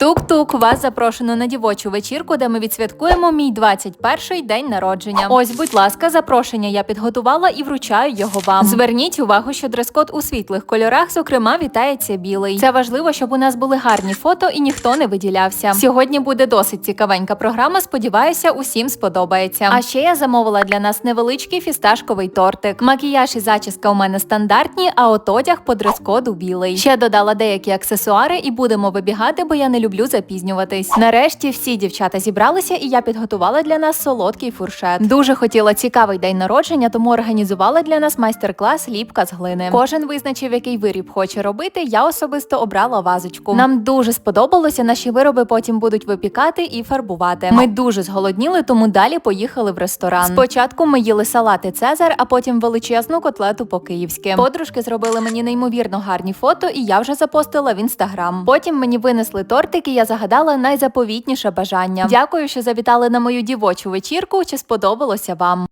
Тук-тук, вас запрошено на дівочу вечірку, де ми відсвяткуємо мій 21-й день народження. Ось, будь ласка, запрошення я підготувала і вручаю його вам. Зверніть увагу, що дрес-код у світлих кольорах, зокрема, вітається білий. Це важливо, щоб у нас були гарні фото і ніхто не виділявся. Сьогодні буде досить цікавенька програма. Сподіваюся, усім сподобається. А ще я замовила для нас невеличкий фісташковий тортик. Макіяж і зачіска у мене стандартні, а от одяг по дрес-коду білий. Ще додала деякі аксесуари і будемо вибігати, бо я не люблю запізнюватись. Нарешті всі дівчата зібралися, і я підготувала для нас солодкий фуршет. Дуже хотіла цікавий день народження, тому організувала для нас майстер-клас ліпка з глини. Кожен визначив, який виріб хоче робити. Я особисто обрала вазочку. Нам дуже сподобалося. Наші вироби потім будуть випікати і фарбувати. Ми дуже зголодніли, тому далі поїхали в ресторан. Спочатку ми їли салати Цезар, а потім величезну котлету по-київськи. Подружки зробили мені неймовірно гарні фото, і я вже запостила в інстаграм. Потім мені винесли тортик, і я загадала найзаповітніше бажання. Дякую, що завітали на мою дівочу вечірку. Чи сподобалося вам?